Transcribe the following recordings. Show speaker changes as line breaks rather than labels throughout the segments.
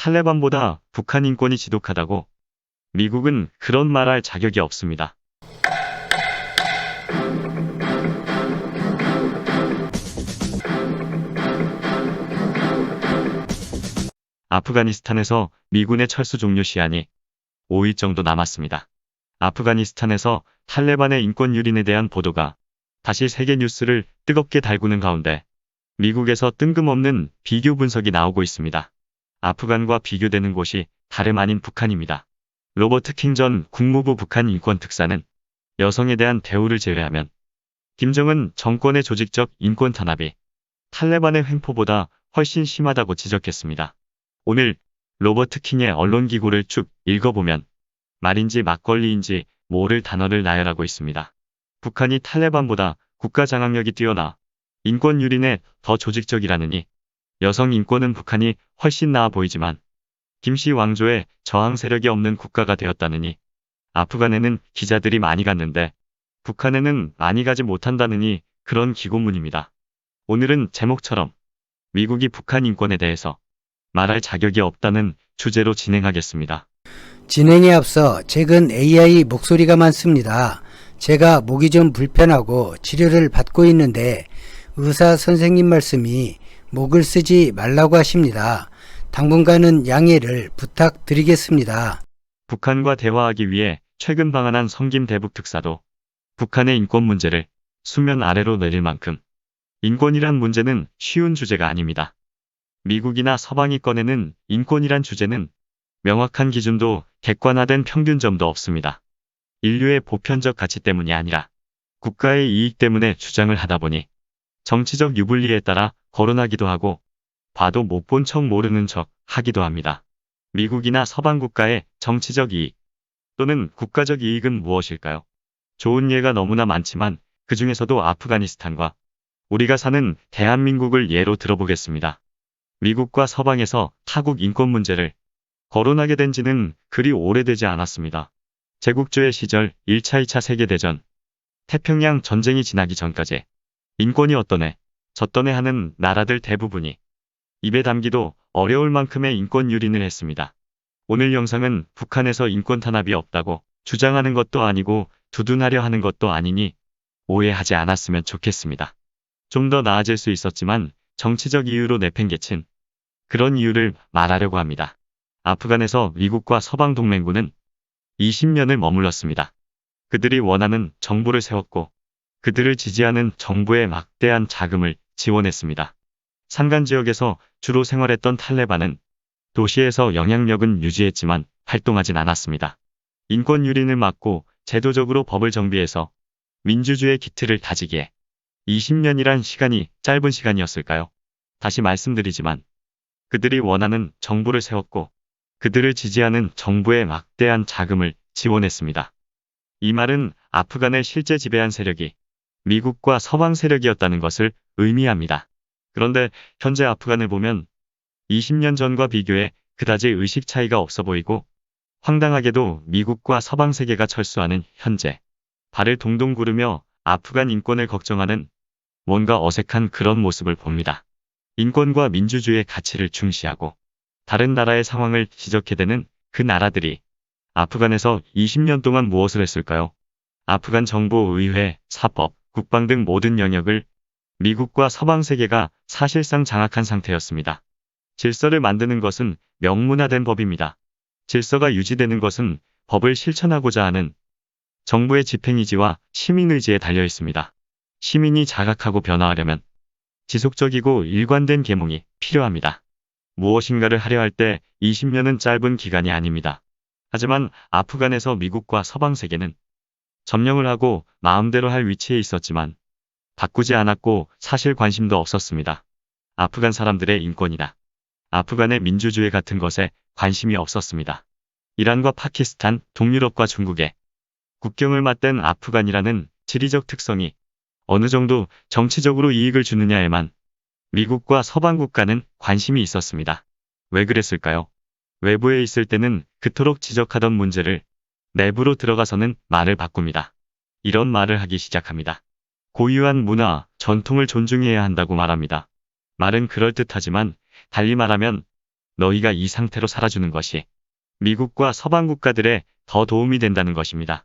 탈레반보다 북한 인권이 지독하다고 미국은 그런 말할 자격이 없습니다. 아프가니스탄에서 미군의 철수 종료 시한이 5일 정도 남았습니다. 아프가니스탄에서 탈레반의 인권 유린에 대한 보도가 다시 세계 뉴스를 뜨겁게 달구는 가운데 미국에서 뜬금없는 비교 분석이 나오고 있습니다. 아프간과 비교되는 곳이 다름 아닌 북한입니다. 로버트 킹 전 국무부 북한 인권 특사는 여성에 대한 대우를 제외하면 김정은 정권의 조직적 인권 탄압이 탈레반의 횡포보다 훨씬 심하다고 지적했습니다. 오늘 로버트 킹의 언론 기고를 쭉 읽어보면 말인지 막걸리인지 모를 단어를 나열하고 있습니다. 북한이 탈레반보다 국가 장악력이 뛰어나 인권 유린에 더 조직적이라느니 여성 인권은 북한이 훨씬 나아 보이지만 김씨 왕조의 저항 세력이 없는 국가가 되었다느니 아프간에는 기자들이 많이 갔는데 북한에는 많이 가지 못한다느니 그런 기고문입니다. 오늘은 제목처럼 미국이 북한 인권에 대해서 말할 자격이 없다는 주제로 진행하겠습니다.
진행에 앞서 최근 AI 목소리가 많습니다. 제가 목이 좀 불편하고 치료를 받고 있는데 의사 선생님 말씀이 목을 쓰지 말라고 하십니다. 당분간은 양해를 부탁드리겠습니다.
북한과 대화하기 위해 최근 방한한 성김 대북 특사도 북한의 인권 문제를 수면 아래로 내릴 만큼 인권이란 문제는 쉬운 주제가 아닙니다. 미국이나 서방이 꺼내는 인권이란 주제는 명확한 기준도 객관화된 평균점도 없습니다. 인류의 보편적 가치 때문이 아니라 국가의 이익 때문에 주장을 하다 보니 정치적 유불리에 따라 거론하기도 하고 봐도 못 본 척 모르는 척 하기도 합니다. 미국이나 서방 국가의 정치적 이익 또는 국가적 이익은 무엇일까요? 좋은 예가 너무나 많지만 그 중에서도 아프가니스탄과 우리가 사는 대한민국을 예로 들어보겠습니다. 미국과 서방에서 타국 인권 문제를 거론하게 된 지는 그리 오래되지 않았습니다. 제국주의 시절 1차, 2차 세계대전, 태평양 전쟁이 지나기 전까지 인권이 애, 저떤 애 하는 나라들 대부분이 입에 담기도 어려울 만큼의 인권 유린을 했습니다. 오늘 영상은 북한에서 인권 탄압이 없다고 주장하는 것도 아니고 두둔하려 하는 것도 아니니 오해하지 않았으면 좋겠습니다. 좀 더 나아질 수 있었지만 정치적 이유로 내팽개친 그런 이유를 말하려고 합니다. 아프간에서 미국과 서방 동맹군은 20년을 머물렀습니다. 그들이 원하는 정부를 세웠고 그들을 지지하는 정부에 막대한 자금을 지원했습니다. 산간 지역에서 주로 생활했던 탈레반은 도시에서 영향력은 유지했지만 활동하진 않았습니다. 인권 유린을 막고 제도적으로 법을 정비해서 민주주의 기틀을 다지기에 20년이란 시간이 짧은 시간이었을까요? 다시 말씀드리지만 그들이 원하는 정부를 세웠고 그들을 지지하는 정부에 막대한 자금을 지원했습니다. 이 말은 아프간을 실제 지배한 세력이 미국과 서방 세력이었다는 것을 의미합니다. 그런데 현재 아프간을 보면 20년 전과 비교해 그다지 의식 차이가 없어 보이고 황당하게도 미국과 서방 세계가 철수하는 현재 발을 동동 구르며 아프간 인권을 걱정하는 뭔가 어색한 그런 모습을 봅니다. 인권과 민주주의의 가치를 중시하고 다른 나라의 상황을 지적해대는 그 나라들이 아프간에서 20년 동안 무엇을 했을까요? 아프간 정부, 의회, 사법, 국방 등 모든 영역을 미국과 서방 세계가 사실상 장악한 상태였습니다. 질서를 만드는 것은 명문화된 법입니다. 질서가 유지되는 것은 법을 실천하고자 하는 정부의 집행의지와 시민의지에 달려 있습니다. 시민이 자각하고 변화하려면 지속적이고 일관된 계몽이 필요합니다. 무엇인가를 하려 할 때 20년은 짧은 기간이 아닙니다. 하지만 아프간에서 미국과 서방 세계는 점령을 하고 마음대로 할 위치에 있었지만 바꾸지 않았고 사실 관심도 없었습니다. 아프간 사람들의 인권이나 아프간의 민주주의 같은 것에 관심이 없었습니다. 이란과 파키스탄, 동유럽과 중국의 국경을 맞댄 아프간이라는 지리적 특성이 어느 정도 정치적으로 이익을 주느냐에만 미국과 서방 국가는 관심이 있었습니다. 왜 그랬을까요? 외부에 있을 때는 그토록 지적하던 문제를 내부로 들어가서는 말을 바꿉니다. 이런 말을 하기 시작합니다. 고유한 문화, 전통을 존중해야 한다고 말합니다. 말은 그럴듯하지만 달리 말하면 너희가 이 상태로 살아주는 것이 미국과 서방 국가들에 더 도움이 된다는 것입니다.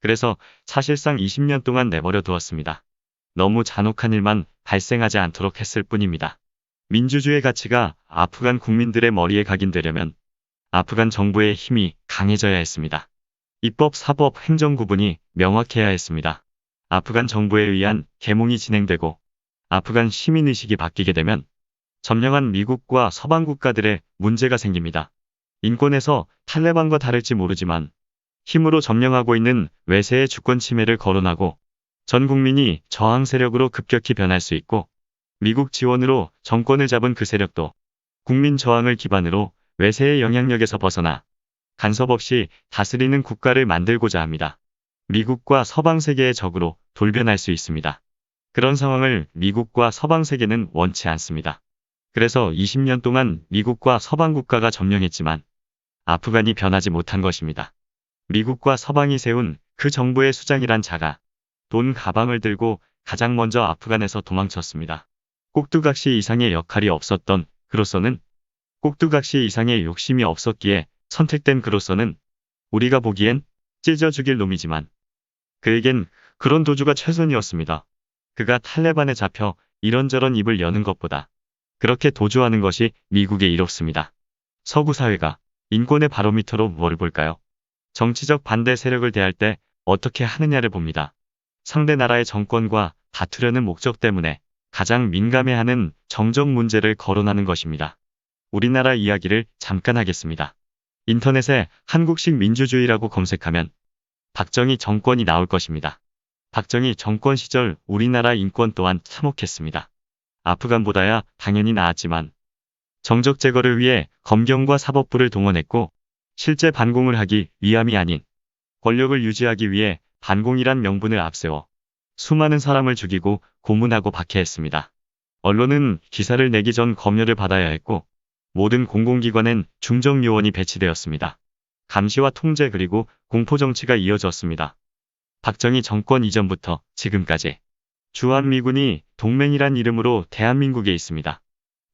그래서 사실상 20년 동안 내버려 두었습니다. 너무 잔혹한 일만 발생하지 않도록 했을 뿐입니다. 민주주의 가치가 아프간 국민들의 머리에 각인되려면 아프간 정부의 힘이 강해져야 했습니다. 입법, 사법, 행정 구분이 명확해야 했습니다. 아프간 정부에 의한 계몽이 진행되고 아프간 시민의식이 바뀌게 되면 점령한 미국과 서방 국가들의 문제가 생깁니다. 인권에서 탈레반과 다를지 모르지만 힘으로 점령하고 있는 외세의 주권 침해를 거론하고 전 국민이 저항 세력으로 급격히 변할 수 있고 미국 지원으로 정권을 잡은 그 세력도 국민 저항을 기반으로 외세의 영향력에서 벗어나 간섭 없이 다스리는 국가를 만들고자 합니다. 미국과 서방 세계의 적으로 돌변할 수 있습니다. 그런 상황을 미국과 서방 세계는 원치 않습니다. 그래서 20년 동안 미국과 서방 국가가 점령했지만 아프간이 변하지 못한 것입니다. 미국과 서방이 세운 그 정부의 수장이란 자가 돈 가방을 들고 가장 먼저 아프간에서 도망쳤습니다. 꼭두각시 이상의 역할이 없었던 그로서는 꼭두각시 이상의 욕심이 없었기에 선택된 그로서는 우리가 보기엔 찢어 죽일 놈이지만 그에겐 그런 도주가 최선이었습니다. 그가 탈레반에 잡혀 이런저런 입을 여는 것보다 그렇게 도주하는 것이 미국의 이롭습니다. 서구 사회가 인권의 바로미터로 뭘 볼까요? 정치적 반대 세력을 대할 때 어떻게 하느냐를 봅니다. 상대 나라의 정권과 다투려는 목적 때문에 가장 민감해하는 정적 문제를 거론하는 것입니다. 우리나라 이야기를 잠깐 하겠습니다. 인터넷에 한국식 민주주의라고 검색하면 박정희 정권이 나올 것입니다. 박정희 정권 시절 우리나라 인권 또한 참혹했습니다. 아프간보다야 당연히 나았지만 정적 제거를 위해 검경과 사법부를 동원했고 실제 반공을 하기 위함이 아닌 권력을 유지하기 위해 반공이란 명분을 앞세워 수많은 사람을 죽이고 고문하고 박해했습니다. 언론은 기사를 내기 전 검열을 받아야 했고 모든 공공기관엔 중정요원이 배치되었습니다. 감시와 통제 그리고 공포정치가 이어졌습니다. 박정희 정권 이전부터 지금까지 주한미군이 동맹이란 이름으로 대한민국에 있습니다.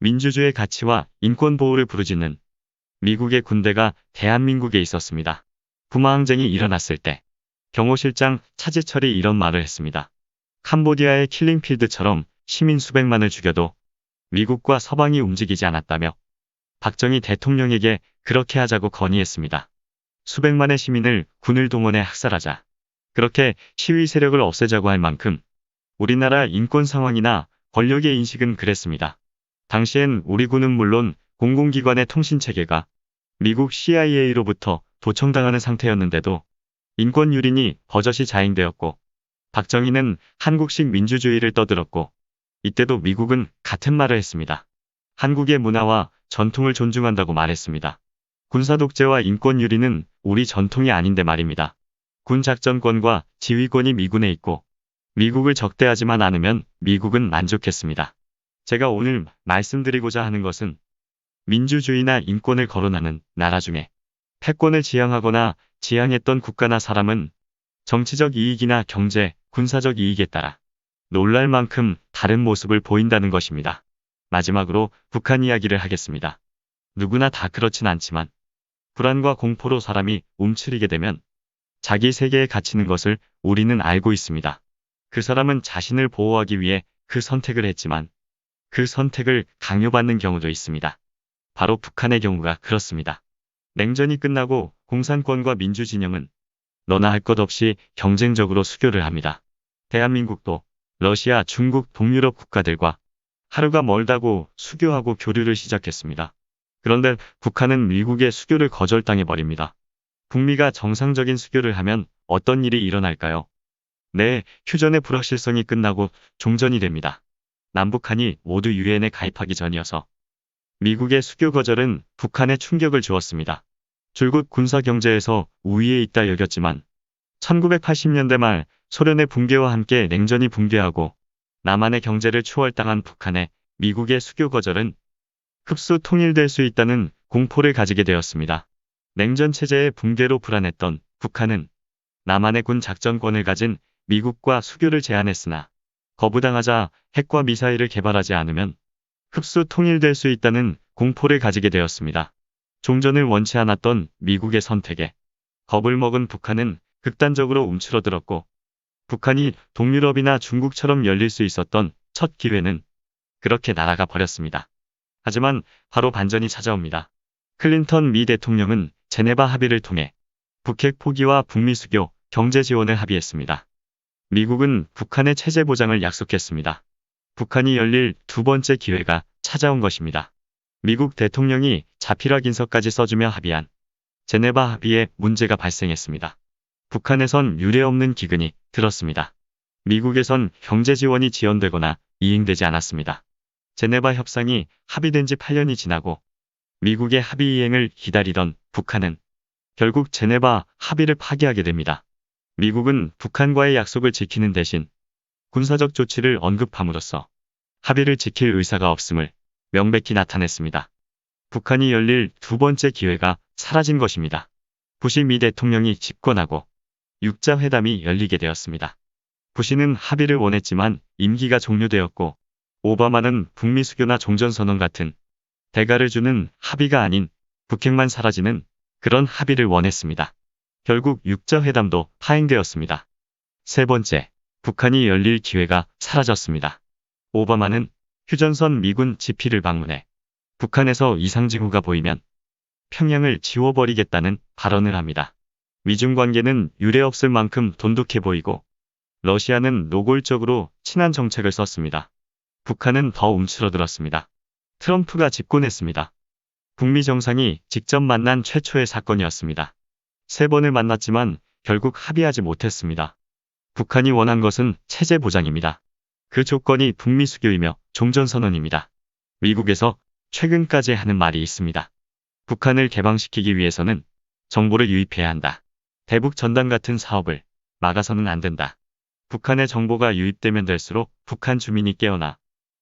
민주주의 가치와 인권 보호를 부르짖는 미국의 군대가 대한민국에 있었습니다. 부마항쟁이 일어났을 때 경호실장 차지철이 이런 말을 했습니다. 캄보디아의 킬링필드처럼 시민 수백만을 죽여도 미국과 서방이 움직이지 않았다며 박정희 대통령에게 그렇게 하자고 건의했습니다. 수백만의 시민을 군을 동원해 학살하자. 그렇게 시위 세력을 없애자고 할 만큼 우리나라 인권 상황이나 권력의 인식은 그랬습니다. 당시엔 우리 군은 물론 공공기관의 통신체계가 미국 CIA로부터 도청당하는 상태였는데도 인권 유린이 버젓이 자행되었고 박정희는 한국식 민주주의를 떠들었고 이때도 미국은 같은 말을 했습니다. 한국의 문화와 전통을 존중한다고 말했습니다. 군사 독재와 인권 유린은 우리 전통이 아닌데 말입니다. 군 작전권과 지휘권이 미군에 있고 미국을 적대하지만 않으면 미국은 만족했습니다. 제가 오늘 말씀드리고자 하는 것은 민주주의나 인권을 거론하는 나라 중에 패권을 지향하거나 지향했던 국가나 사람은 정치적 이익이나 경제, 군사적 이익에 따라 놀랄 만큼 다른 모습을 보인다는 것입니다. 마지막으로 북한 이야기를 하겠습니다. 누구나 다 그렇진 않지만 불안과 공포로 사람이 움츠리게 되면 자기 세계에 갇히는 것을 우리는 알고 있습니다. 그 사람은 자신을 보호하기 위해 그 선택을 했지만 그 선택을 강요받는 경우도 있습니다. 바로 북한의 경우가 그렇습니다. 냉전이 끝나고 공산권과 민주진영은 너나 할 것 없이 경쟁적으로 수교를 합니다. 대한민국도 러시아, 중국, 동유럽 국가들과 하루가 멀다고 수교하고 교류를 시작했습니다. 그런데 북한은 미국의 수교를 거절당해버립니다. 북미가 정상적인 수교를 하면 어떤 일이 일어날까요? 네, 휴전의 불확실성이 끝나고 종전이 됩니다. 남북한이 모두 유엔에 가입하기 전이어서 미국의 수교 거절은 북한에 충격을 주었습니다. 줄곧 군사 경제에서 우위에 있다 여겼지만 1980년대 말 소련의 붕괴와 함께 냉전이 붕괴하고 남한의 경제를 추월당한 북한의 미국의 수교 거절은 흡수 통일될 수 있다는 공포를 가지게 되었습니다. 냉전 체제의 붕괴로 불안했던 북한은 남한의 군 작전권을 가진 미국과 수교를 제안했으나 거부당하자 핵과 미사일을 개발하지 않으면 흡수 통일될 수 있다는 공포를 가지게 되었습니다. 종전을 원치 않았던 미국의 선택에 겁을 먹은 북한은 극단적으로 움츠러들었고 북한이 동유럽이나 중국처럼 열릴 수 있었던 첫 기회는 그렇게 날아가 버렸습니다. 하지만 바로 반전이 찾아옵니다. 클린턴 미 대통령은 제네바 합의를 통해 북핵 포기와 북미 수교, 경제 지원을 합의했습니다. 미국은 북한의 체제 보장을 약속했습니다. 북한이 열릴 두 번째 기회가 찾아온 것입니다. 미국 대통령이 자필학 인서까지 써주며 합의한 제네바 합의에 문제가 발생했습니다. 북한에선 유례없는 기근이 들었습니다. 미국에선 경제 지원이 지연되거나 이행되지 않았습니다. 제네바 협상이 합의된 지 8년이 지나고 미국의 합의 이행을 기다리던 북한은 결국 제네바 합의를 파기하게 됩니다. 미국은 북한과의 약속을 지키는 대신 군사적 조치를 언급함으로써 합의를 지킬 의사가 없음을 명백히 나타냈습니다. 북한이 열릴 두 번째 기회가 사라진 것입니다. 부시 미 대통령이 집권하고 육자 회담이 열리게 되었습니다. 부시는 합의를 원했지만 임기가 종료되었고 오바마는 북미 수교나 종전선언 같은 대가를 주는 합의가 아닌 북핵만 사라지는 그런 합의를 원했습니다. 결국 육자 회담도 파행되었습니다. 세 번째, 북한이 열릴 기회가 사라졌습니다. 오바마는 휴전선 미군 지피를 방문해 북한에서 이상징후가 보이면 평양을 지워버리겠다는 발언을 합니다. 미중 관계는 유례없을 만큼 돈독해 보이고 러시아는 노골적으로 친한 정책을 썼습니다. 북한은 더 움츠러들었습니다. 트럼프가 집권했습니다. 북미 정상이 직접 만난 최초의 사건이었습니다. 세 번을 만났지만 결국 합의하지 못했습니다. 북한이 원한 것은 체제 보장입니다. 그 조건이 북미 수교이며 종전선언입니다. 미국에서 최근까지 하는 말이 있습니다. 북한을 개방시키기 위해서는 정보를 유입해야 한다. 대북 전단 같은 사업을 막아서는 안 된다. 북한의 정보가 유입되면 될수록 북한 주민이 깨어나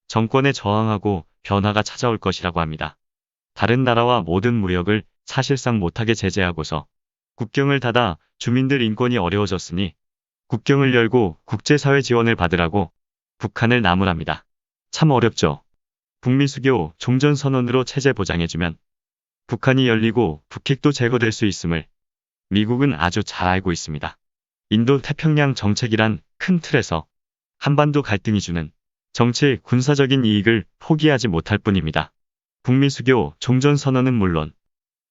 정권에 저항하고 변화가 찾아올 것이라고 합니다. 다른 나라와 모든 무역을 사실상 못하게 제재하고서 국경을 닫아 주민들 인권이 어려워졌으니 국경을 열고 국제사회 지원을 받으라고 북한을 나무랍니다. 참 어렵죠. 북미 수교 종전선언으로 체제 보장해주면 북한이 열리고 북핵도 제거될 수 있음을 미국은 아주 잘 알고 있습니다. 인도 태평양 정책이란 큰 틀에서 한반도 갈등이 주는 정치 군사적인 이익을 포기하지 못할 뿐입니다. 북미 수교 종전 선언은 물론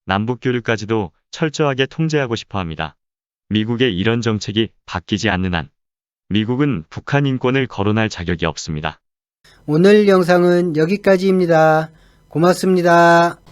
남북 교류까지도 철저하게 통제하고 싶어 합니다. 미국의 이런 정책이 바뀌지 않는 한 미국은 북한 인권을 거론할 자격이 없습니다.
오늘 영상은 여기까지입니다. 고맙습니다.